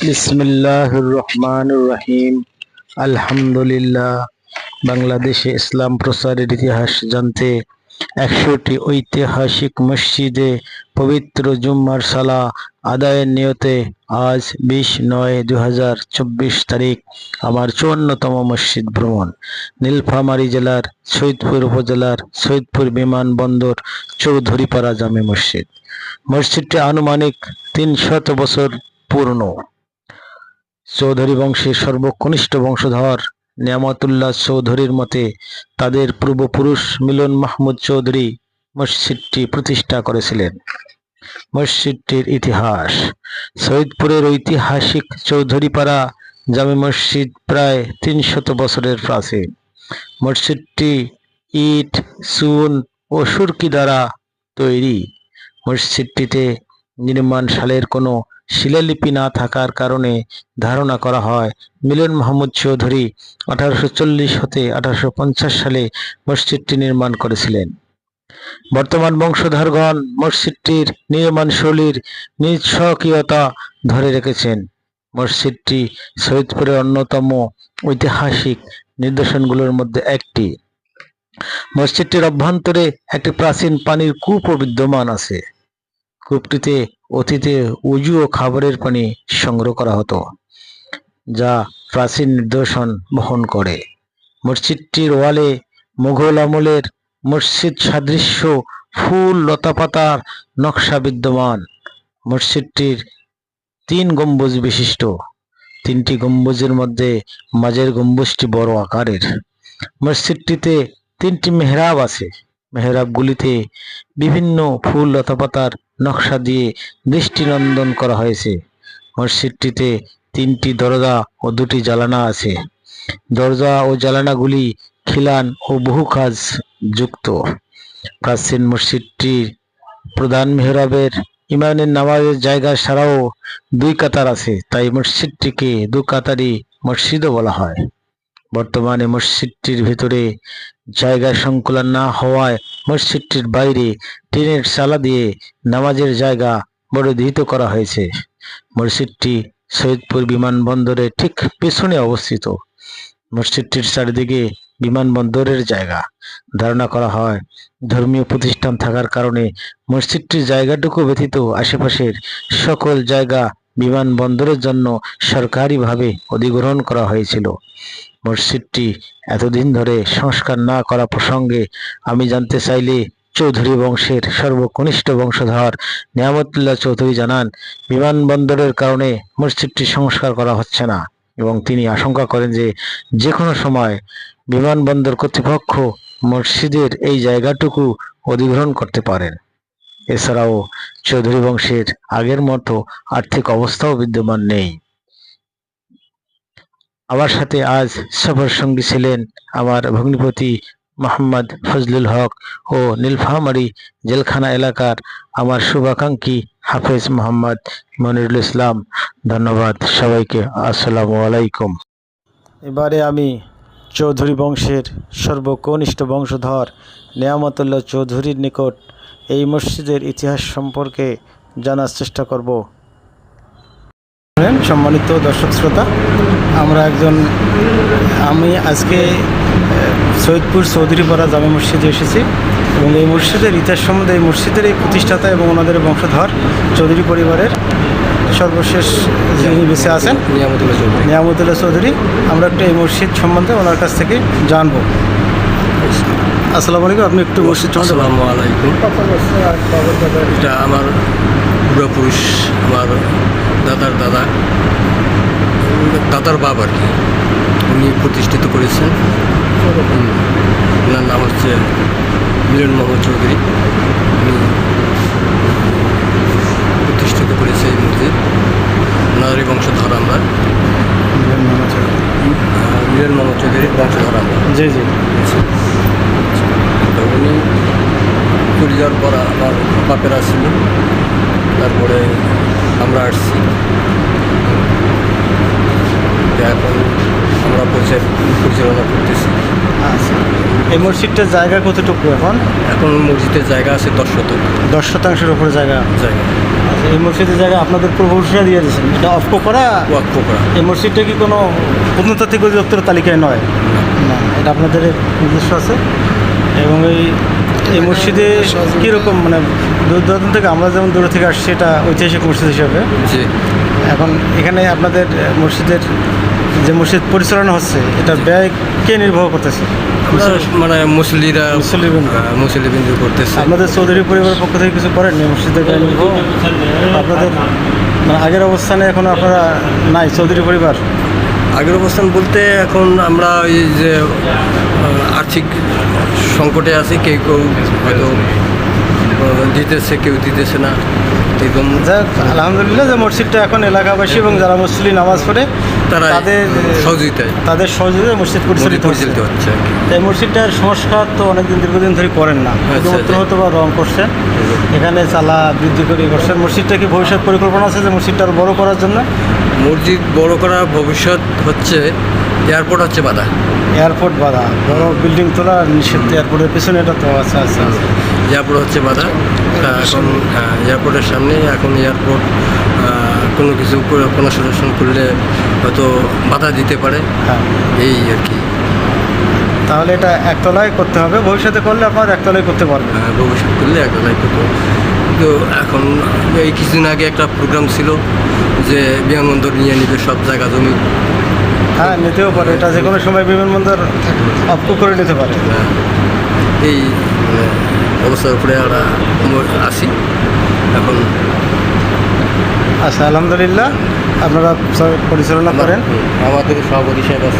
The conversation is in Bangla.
বিসমিল্লাহির রহমানির রহিম আলহামদুলিল্লাহ, বাংলাদেশে ইসলাম প্রচারের ইতিহাস জানতে একশোটি ঐতিহাসিক মসজিদে পবিত্র জুম্মার সালা আদায়ের নিয়তে আজ বিশ নয় দু হাজার চব্বিশ তারিখ আমার চুয়ান্নতম মসজিদ ভ্রমণ। নীলফামারী জেলার, সৈয়দপুর উপজেলার, সৈয়দপুর বিমানবন্দর, চৌধুরীপাড়া জামে মসজিদ। মসজিদটি আনুমানিক তিন শত বছর পূর্ণ চৌধুরী বংশের সর্বকনিষ্ঠ বংশধর নিয়ামতুল্লাহ চৌধুরীর মতে তাদের পূর্বপুরুষ মিলন মাহমুদ চৌধুরী মসজিদটি প্রতিষ্ঠা করেছিলেন। মসজিদটির ইতিহাস। সৈয়দপুরের ঐতিহাসিক চৌধুরীপাড়া জামে মসজিদ প্রায় তিনশত বছরের প্রাচীন। মসজিদটি ইট, চুন ও সুরকি দ্বারা তৈরি। মসজিদটিতে নির্মাণ সালের কোনো শিলালিপি না থাকার কারণে ধারণা করা হয়, মিলন মাহমুদ চৌধুরী আঠারোশো চল্লিশ হতে আঠারোশো পঞ্চাশ সালে মসজিদটি নির্মাণ করেছিলেন। বর্তমান বংশধরগণ মসজিদটির নির্মাণ শৈলীর নিঃস্বকীয়তা ধরে রেখেছেন। মসজিদটি সৈয়দপুরের অন্যতম ঐতিহাসিক নিদর্শনগুলোর মধ্যে একটি। মসজিদটির অভ্যন্তরে একটি প্রাচীন পানির কূপও বিদ্যমান আছে। কূপটিতে অতীতে উজু ও খাবারের পানি সংগ্রহ করা হতো, যা প্রাচীন নিদর্শন বহন করে। মসজিদটির ওয়ালে মুঘল আমলের মসজিদ সাদৃশ্য ফুল লতাপাতার নকশা বিদ্যমান। মসজিদটির তিন গম্বুজ বিশিষ্ট। তিনটি গম্বুজের মধ্যে মাঝের গম্বুজটি বড় আকারের। মসজিদটিতে তিনটি মেহরাব আছে। মেহরাবগুলিতে বিভিন্ন ফুল লতাপাতার নকশা দিয়ে দৃষ্টিনন্দন করা হয়েছে। মসজিদটিতে তিনটি দরজা ও দুটি জালানা আছে। দরজা ও জালানাগুলি খিলান ও বহু কাজ যুক্ত। প্রাচীন মসজিদটির প্রধান মেহরাবের ইমানের নামাজের জায়গা ছাড়াও দুই কাতার আছে, তাই মসজিদটিকে দু কাতারি মসজিদও বলা হয়। বর্তমানে মসজিদটির ভিতরে জায়গা সংকুলন না হওয়ায় মসজিদটির বাইরে টিনের চালা দিয়ে নামাজের জায়গা বর্ধিত করা হয়েছে। মসজিদটি সৈয়দপুর বিমানবন্দরের ঠিক পেছনে অবস্থিত। মসজিদটির চারিদিকে বিমানবন্দরের জায়গা। ধারণা করা হয়, ধর্মীয় প্রতিষ্ঠান থাকার কারণে মসজিদটির জায়গাটুকু ব্যতীত আশেপাশের সকল জায়গা বিমানবন্দরের জন্য সরকারিভাবে অধিগ্রহণ করা হয়েছিল। মসজিদটি এতদিন ধরে সংস্কার না করা প্রসঙ্গে আমি জানতে চাইলে চৌধুরী বংশের সর্বকনিষ্ঠ বংশধর নিয়ামতুল্লাহ চৌধুরী জানান, বিমানবন্দরের কারণে মসজিদটি সংস্কার করা হচ্ছে না এবং তিনি আশঙ্কা করেন যে যে কোনো সময় বিমানবন্দর কর্তৃপক্ষ মসজিদের এই জায়গাটুকু অধিগ্রহণ করতে পারেন। এছাড়াও চৌধুরী বংশের আগের মতো আর্থিক অবস্থাও বিদ্যমান নেই। আমার সাথে আজ সফর সঙ্গী ছিলেন আমার ভগ্নিপতি মোহাম্মদ ফজলুল হক ও নীলফামারী জেলখানা এলাকার আমার শুভাকাঙ্ক্ষী হাফেজ মোহাম্মদ মনিরুল ইসলাম। ধন্যবাদ সবাইকে। আসসালামু আলাইকুম। এবারে আমি চৌধুরী বংশের সর্বকনিষ্ঠ বংশধর নিয়ামতুল্লাহ চৌধুরীর নিকট এই মসজিদের ইতিহাস সম্পর্কে জানার চেষ্টা করব। সম্মানিত দর্শক শ্রোতা, আমরা একজন, আমি আজকে সৈয়দপুর চৌধুরীপাড়া জামে মসজিদে এসেছি এবং এই মসজিদের ইতিহাস সম্বন্ধে এই মসজিদের এই প্রতিষ্ঠাতা এবং ওনাদের বংশধর চৌধুরী পরিবারের সর্বশেষ যিনি বেঁচে আছেন নিয়ামতুল্লাহ চৌধুরী। নিয়ামতুল্লাহ চৌধুরী আমরা একটু এই মসজিদ সম্বন্ধে ওনার কাছ থেকে জানব। আসসালামু আলাইকুম আপনি একটু মসজিদ আসসালামু আলাইকুম। এটা আমার পূর্বপুরুষ আমার দাদার দাদা দাদার বাবা আর কি। উনি প্রতিষ্ঠিত করেছেন। ওনার নাম হচ্ছে মিলন মোহাম্মদ চৌধুরী। উনি প্রতিষ্ঠিত করেছে এই মসজিদ ওনারই বংশধর আমরা আহ, মিলন মোহাম্মদ চৌধুরীর বংশধর আমরা জি জি। তো উনি চলে যাওয়ার পর আমার বাপেরা ছিল তারপরে আমরা আসছি। এখন আমরা পরিচালনা করতেছি। আচ্ছা। এই মসজিদটার জায়গা কতটুকু এখন? এখন মসজিদের জায়গা আছে দশ শতক। দশ শতাংশের উপরে জায়গা। জায়গা। আচ্ছা, এই মসজিদের জায়গায় আপনাদের প্রভুষরা দিয়ে দিয়েছেন। এটা অফ করা? ওয়াক্ফ করা। এই মসজিদটা কি কোনো প্রত্নতাত্ত্বিক অধিদপ্তরের তালিকায় নয়? না এটা আপনাদের নিজস্ব আছে? এবং এই এই মসজিদে কীরকম মানে দূর দূরান্ত থেকে আমরা যেমন দূরে থেকে আসছি এটা ঐতিহাসিক মসজিদ হিসাবে। এখন এখানে আপনাদের মসজিদের যে মসজিদ পরিচালনা হচ্ছে এটা ব্যয় কে নির্বাহ করতেছে? মানে মুসলিরা মুসলিবৃন্দ। হ্যাঁ, করতেছে। আপনাদের চৌধুরী পরিবারের পক্ষ থেকে কিছু করেন এই মসজিদের ব্যয়? নির্বাহ আপনাদের মানে আগের অবস্থানে এখন আপনারা নাই চৌধুরী পরিবার? আগের অবস্থান বলতে এখন আমরা এই যে আর্থিক সংকটে আছি কেউ কেউ হয়তো দিতেছে কেউ দিতেছে না। এরকম যাক আলহামদুলিল্লাহ যে মসজিদটা এখন এলাকাবাসী এবং যারা মুসলিম নামাজ পড়ে তারা তাদের সহযোগিতায়। তাদের সহযোগিতায় মসজিদ পরিচালিত পরিচালিত হচ্ছে আর কি। তো এই মসজিদটার সংস্কার তো অনেকদিন দীর্ঘদিন ধরে করেন না শুধুমাত্র আচ্ছা। হয়তো বা রং করছেন এখানে চালা বৃদ্ধি করে করছেন। মসজিদটা কি ভবিষ্যৎ পরিকল্পনা আছে যে মসজিদটা আরও বড় করার জন্য? মসজিদ বড় করার ভবিষ্যৎ হচ্ছে এয়ারপোর্ট হচ্ছে বাধা। এয়ারপোর্ট বাধা। বড় বিল্ডিং তোলা নিষেধ এয়ারপোর্টের পিছনে এটা তো আচ্ছা আচ্ছা। এয়ারপোর্ট হচ্ছে বাধা। এখন এয়ারপোর্টের সামনে এখন এয়ারপোর্ট কোনো কিছু কোনো সলিউশন করলে হয়তো বাধা দিতে পারে। হ্যাঁ। এই আর কি। তাহলে এটা একতলায় করতে হবে ভবিষ্যতে করলে আপনারা একতলায় করতে পারবেন হ্যাঁ ভবিষ্যৎ করলে একতলায় হতো কিন্তু এখন এই কিছুদিন আগে একটা প্রোগ্রাম ছিল যে বিমানবন্দর নিয়ে নিবে সব জায়গা জমি। হ্যাঁ নিতেও পারে। এটা যে কোনো সময় বিমানবন্দর অপ করে নিতে পারে। এই মানে অবস্থার উপরে আমরা আসি। এখন আচ্ছা আলহামদুলিল্লাহ। আপনারা পরিচালনা করেন। আমাদের সভাপতি সাহেব আছে।